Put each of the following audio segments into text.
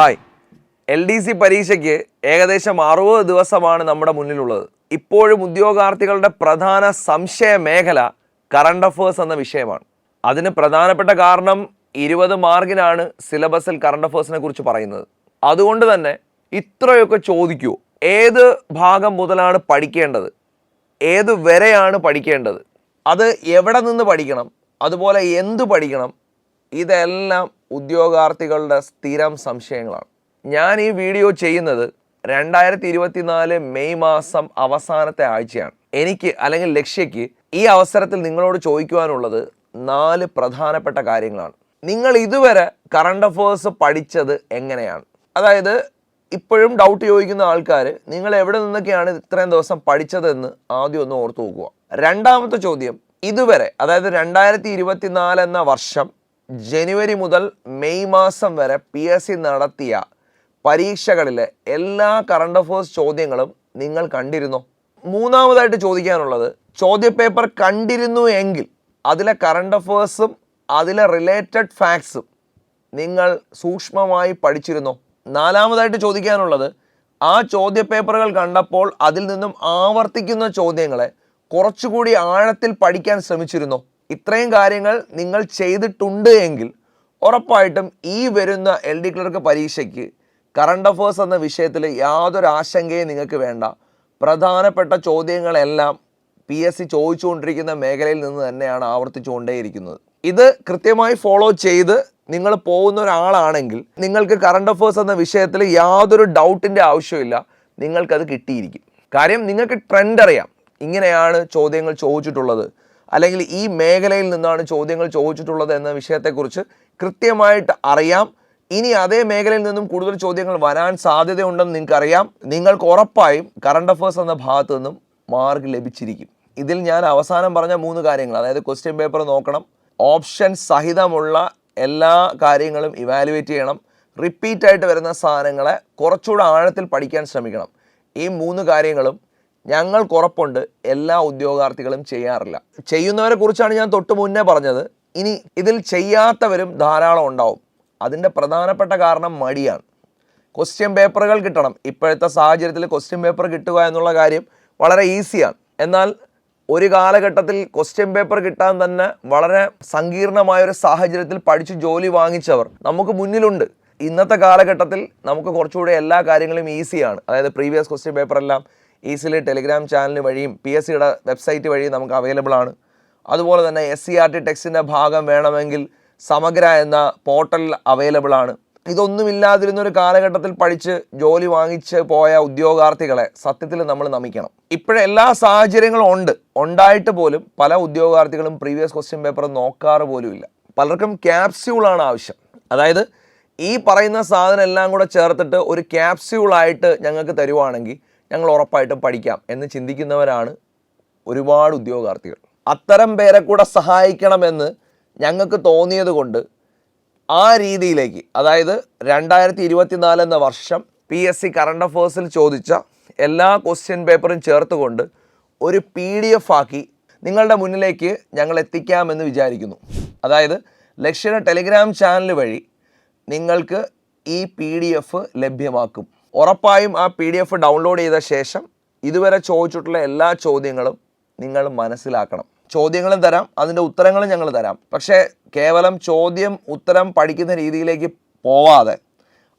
Hi. L D C പരീക്ഷയ്ക്ക് ഏകദേശം അറുപത് ദിവസമാണ് നമ്മുടെ മുന്നിലുള്ളത്. ഇപ്പോഴും ഉദ്യോഗാർത്ഥികളുടെ പ്രധാന സംശയ മേഖല കറണ്ട് അഫേഴ്സ് എന്ന വിഷയമാണ്. അതിന് പ്രധാനപ്പെട്ട കാരണം ഇരുപത് മാർക്കിനാണ് സിലബസിൽ കറണ്ട് അഫേഴ്സിനെ കുറിച്ച് പറയുന്നത്. അതുകൊണ്ട് തന്നെ ഇത്രയൊക്കെ ചോദിക്കൂ. ഏത് ഭാഗം മുതലാണ് പഠിക്കേണ്ടത്? ഏത് വരെയാണ് പഠിക്കേണ്ടത്? അത് എവിടെ നിന്ന് പഠിക്കണം? അതുപോലെ എന്ത് പഠിക്കണം? ഇതെല്ലാം ഉദ്യോഗാർത്ഥികളുടെ സ്ഥിരം സംശയങ്ങളാണ്. ഞാൻ ഈ വീഡിയോ ചെയ്യുന്നത് രണ്ടായിരത്തി ഇരുപത്തിനാല് മെയ് മാസം അവസാനത്തെ ആഴ്ചയാണ്. എനിക്ക് അല്ലെങ്കിൽ ലക്ഷ്യയ്ക്ക് ഈ അവസരത്തിൽ നിങ്ങളോട് ചോദിക്കുവാനുള്ളത് നാല് പ്രധാനപ്പെട്ട കാര്യങ്ങളാണ്. നിങ്ങൾ ഇതുവരെ കറണ്ട് അഫേഴ്സ് പഠിച്ചത് എങ്ങനെയാണ്? അതായത് ഇപ്പോഴും ഡൗട്ട് ചോദിക്കുന്ന ആൾക്കാർ നിങ്ങൾ എവിടെ നിന്നൊക്കെയാണ് ഇത്രയും ദിവസം പഠിച്ചതെന്ന് ആദ്യം ഒന്ന് ഓർത്തു നോക്കുക. രണ്ടാമത്തെ ചോദ്യം ഇതുവരെ അതായത് രണ്ടായിരത്തി ഇരുപത്തിനാല് എന്ന വർഷം ജനുവരി മുതൽ മെയ് മാസം വരെ പി എസ് സി നടത്തിയ പരീക്ഷകളിലെ എല്ലാ കറണ്ട് അഫേഴ്സ് ചോദ്യങ്ങളും നിങ്ങൾ കണ്ടിരുന്നോ? മൂന്നാമതായിട്ട് ചോദിക്കാനുള്ളത് ചോദ്യപേപ്പർ കണ്ടിരുന്നു എങ്കിൽ അതിലെ കറണ്ട് അഫേഴ്സും അതിലെ റിലേറ്റഡ് ഫാക്ട്സും നിങ്ങൾ സൂക്ഷ്മമായി പഠിച്ചിരുന്നോ? നാലാമതായിട്ട് ചോദിക്കാനുള്ളത് ആ ചോദ്യപേപ്പറുകൾ കണ്ടപ്പോൾ അതിൽ നിന്നും ആവർത്തിക്കുന്ന ചോദ്യങ്ങളെ കുറച്ചുകൂടി ആഴത്തിൽ പഠിക്കാൻ ശ്രമിച്ചിരുന്നോ? ഇത്രയും കാര്യങ്ങൾ നിങ്ങൾ ചെയ്തിട്ടുണ്ട് എങ്കിൽ ഉറപ്പായിട്ടും ഈ വരുന്ന എൽ ഡി ക്ലർക്ക് പരീക്ഷയ്ക്ക് കറണ്ട് അഫേഴ്സ് എന്ന വിഷയത്തിൽ യാതൊരു ആശങ്കയും നിങ്ങൾക്ക് വേണ്ട. പ്രധാനപ്പെട്ട ചോദ്യങ്ങളെല്ലാം പി എസ് സി ചോദിച്ചുകൊണ്ടിരിക്കുന്ന മേഖലയിൽ നിന്ന് തന്നെയാണ് ആവർത്തിച്ചുകൊണ്ടേയിരിക്കുന്നത്. ഇത് കൃത്യമായി ഫോളോ ചെയ്ത് നിങ്ങൾ പോകുന്ന ഒരാളാണെങ്കിൽ നിങ്ങൾക്ക് കറണ്ട് അഫേഴ്സ് എന്ന വിഷയത്തിൽ യാതൊരു ഡൗട്ടിന്റെ ആവശ്യമില്ല നിങ്ങൾക്കത് കിട്ടിയിരിക്കും. കാര്യം നിങ്ങൾക്ക് ട്രെൻഡ് അറിയാം. ഇങ്ങനെയാണ് ചോദ്യങ്ങൾ ചോദിച്ചിട്ടുള്ളത്. അല്ലെങ്കിൽ ഈ മേഖലയിൽ നിന്നാണ് ചോദ്യങ്ങൾ ചോദിച്ചിട്ടുള്ളത് എന്ന വിഷയത്തെക്കുറിച്ച് കൃത്യമായിട്ട് അറിയാം. ഇനി അതേ മേഖലയിൽ നിന്നും കൂടുതൽ ചോദ്യങ്ങൾ വരാൻ സാധ്യതയുണ്ടെന്ന് നിങ്ങൾക്കറിയാം. നിങ്ങൾക്ക് ഉറപ്പായും കറണ്ട് അഫേഴ്സ് എന്ന ഭാഗത്തു നിന്നും മാർക്ക് ലഭിച്ചിരിക്കും. ഇതിൽ ഞാൻ അവസാനം പറഞ്ഞ മൂന്ന് കാര്യങ്ങൾ അതായത് ക്വസ്റ്റ്യൻ പേപ്പർ നോക്കണം. ഓപ്ഷൻ സഹിതമുള്ള എല്ലാ കാര്യങ്ങളും ഇവാലുവേറ്റ് ചെയ്യണം. റിപ്പീറ്റായിട്ട് വരുന്ന സാധനങ്ങളെ കുറച്ചുകൂടെ ആഴത്തിൽ പഠിക്കാൻ ശ്രമിക്കണം. ഈ മൂന്ന് കാര്യങ്ങളും ഞങ്ങൾക്ക് ഉറപ്പുണ്ട് എല്ലാ ഉദ്യോഗാർത്ഥികളും ചെയ്യാറില്ല. ചെയ്യുന്നവരെ കുറിച്ചാണ് ഞാൻ തൊട്ട് മുന്നേ പറഞ്ഞത്. ഇനി ഇതിൽ ചെയ്യാത്തവരും ധാരാളം ഉണ്ടാവും. അതിന്റെ പ്രധാനപ്പെട്ട കാരണം മടിയാണ്. ക്വസ്റ്റ്യൻ പേപ്പറുകൾ കിട്ടണം. ഇപ്പോഴത്തെ സാഹചര്യത്തിൽ ക്വസ്റ്റ്യൻ പേപ്പർ കിട്ടുക എന്നുള്ള കാര്യം വളരെ ഈസിയാണ് എന്നാൽ ഒരു കാലഘട്ടത്തിൽ ക്വസ്റ്റ്യൻ പേപ്പർ കിട്ടാൻ തന്നെ വളരെ സങ്കീർണമായ ഒരു സാഹചര്യത്തിൽ പഠിച്ച് ജോലി വാങ്ങിച്ചവർ നമുക്ക് മുന്നിലുണ്ട്. ഇന്നത്തെ കാലഘട്ടത്തിൽ നമുക്ക് കുറച്ചുകൂടി എല്ലാ കാര്യങ്ങളും ഈസിയാണ് അതായത് പ്രീവിയസ് ക്വസ്റ്റ്യൻ പേപ്പർ എല്ലാം ഈസിലി ടെലിഗ്രാം ചാനൽ വഴിയും പി എസ് സിയുടെ വെബ്സൈറ്റ് വഴിയും നമുക്ക് അവൈലബിൾ ആണ്. അതുപോലെ തന്നെ എസ് സി ആർ ടി ടെക്സ്റ്റിന്റെ ഭാഗം വേണമെങ്കിൽ സമഗ്ര എന്ന പോർട്ടലിൽ അവൈലബിൾ ആണ്. ഇതൊന്നുമില്ലാതിരുന്ന ഒരു കാലഘട്ടത്തിൽ പഠിച്ച് ജോലി വാങ്ങിച്ച് പോയ ഉദ്യോഗാർത്ഥികളെ സത്യത്തിൽ നമ്മൾ നമിക്കണം. ഇപ്പോഴെല്ലാ സാഹചര്യങ്ങളും ഉണ്ട്. ഉണ്ടായിട്ട് പോലും പല ഉദ്യോഗാർത്ഥികളും പ്രീവിയസ് ക്വസ്റ്റ്യൻ പേപ്പർ നോക്കാറ് പോലുമില്ല പലർക്കും ക്യാപ്സ്യൂളാണ് ആവശ്യം. അതായത് ഈ പറയുന്ന സാധനം എല്ലാം കൂടെ ചേർത്തിട്ട് ഒരു ക്യാപ്സ്യൂളായിട്ട് ഞങ്ങൾക്ക് തരുവാണെങ്കിൽ ഞങ്ങൾ ഉറപ്പായിട്ടും പഠിക്കാം എന്ന് ചിന്തിക്കുന്നവരാണ് ഒരുപാട് ഉദ്യോഗാർത്ഥികൾ. അത്തരം പേരെ കൂടെ സഹായിക്കണമെന്ന് ഞങ്ങൾക്ക് തോന്നിയത് കൊണ്ട് ആ രീതിയിലേക്ക് അതായത് രണ്ടായിരത്തി ഇരുപത്തിനാല് എന്ന വർഷം പി എസ് സി കറണ്ട് അഫേഴ്സിൽ ചോദിച്ച എല്ലാ ക്വസ്റ്റ്യൻ പേപ്പറും ചേർത്തുകൊണ്ട് ഒരു പി ഡി എഫ് ആക്കി നിങ്ങളുടെ മുന്നിലേക്ക് ഞങ്ങൾ എത്തിക്കാമെന്ന് വിചാരിക്കുന്നു. അതായത് ലക്ഷ്യയുടെ ടെലിഗ്രാം ചാനൽ വഴി നിങ്ങൾക്ക് ഈ പി ഡി എഫ് ലഭ്യമാക്കും. ഉറപ്പായും ആ പി ഡി എഫ് ഡൗൺലോഡ് ചെയ്ത ശേഷം ഇതുവരെ ചോദിച്ചിട്ടുള്ള എല്ലാ ചോദ്യങ്ങളും നിങ്ങൾ മനസ്സിലാക്കണം. ചോദ്യങ്ങളും തരാം അതിന്റെ ഉത്തരങ്ങളും ഞങ്ങൾ തരാം. പക്ഷേ കേവലം ചോദ്യം ഉത്തരം പഠിക്കുന്ന രീതിയിലേക്ക് പോവാതെ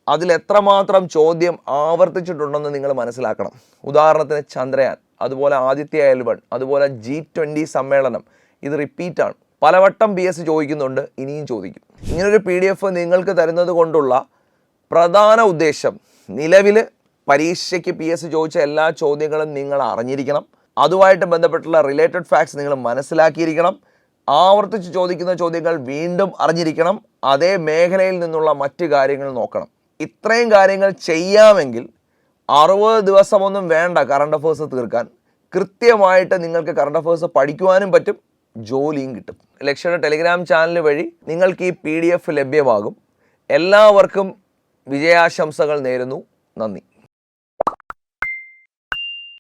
അതിൽ എത്രമാത്രം ചോദ്യം ആവർത്തിച്ചിട്ടുണ്ടെന്ന് നിങ്ങൾ മനസ്സിലാക്കണം. ഉദാഹരണത്തിന് ചന്ദ്രയാൻ അതുപോലെ ആദിത്യ എൽവൺ അതുപോലെ ജി ട്വന്റി സമ്മേളനം ഇത് റിപ്പീറ്റാണ് പലവട്ടം പി എസ് ചോദിക്കുന്നുണ്ട് ഇനിയും ചോദിക്കും. ഇങ്ങനൊരു പി ഡി എഫ് നിങ്ങൾക്ക് തരുന്നത് കൊണ്ടുള്ള പ്രധാന ഉദ്ദേശം നിലവിൽ പരീക്ഷയ്ക്ക് പി എസ് ചോദിച്ച എല്ലാ ചോദ്യങ്ങളും നിങ്ങൾ അറിഞ്ഞിരിക്കണം. അതുമായിട്ട് ബന്ധപ്പെട്ടുള്ള റിലേറ്റഡ് ഫാക്ട്സ് നിങ്ങൾ മനസ്സിലാക്കിയിരിക്കണം. ആവർത്തിച്ച് ചോദിക്കുന്ന ചോദ്യങ്ങൾ വീണ്ടും അറിഞ്ഞിരിക്കണം. അതേ മേഖലയിൽ നിന്നുള്ള മറ്റു കാര്യങ്ങൾ നോക്കണം. ഇത്രയും കാര്യങ്ങൾ ചെയ്യാമെങ്കിൽ അറുപത് ദിവസമൊന്നും വേണ്ട കറണ്ട് അഫേഴ്സ് തീർക്കാൻ. കൃത്യമായിട്ട് നിങ്ങൾക്ക് കറണ്ട് അഫേഴ്സ് പഠിക്കുവാനും പറ്റും ജോലിയും കിട്ടും. ലക്ഷ്യയുടെ ടെലിഗ്രാം ചാനൽ വഴി നിങ്ങൾക്ക് ഈ പി ലഭ്യമാകും. എല്ലാവർക്കും വിജയാശംസകൾ നേരുന്നു. നന്ദി.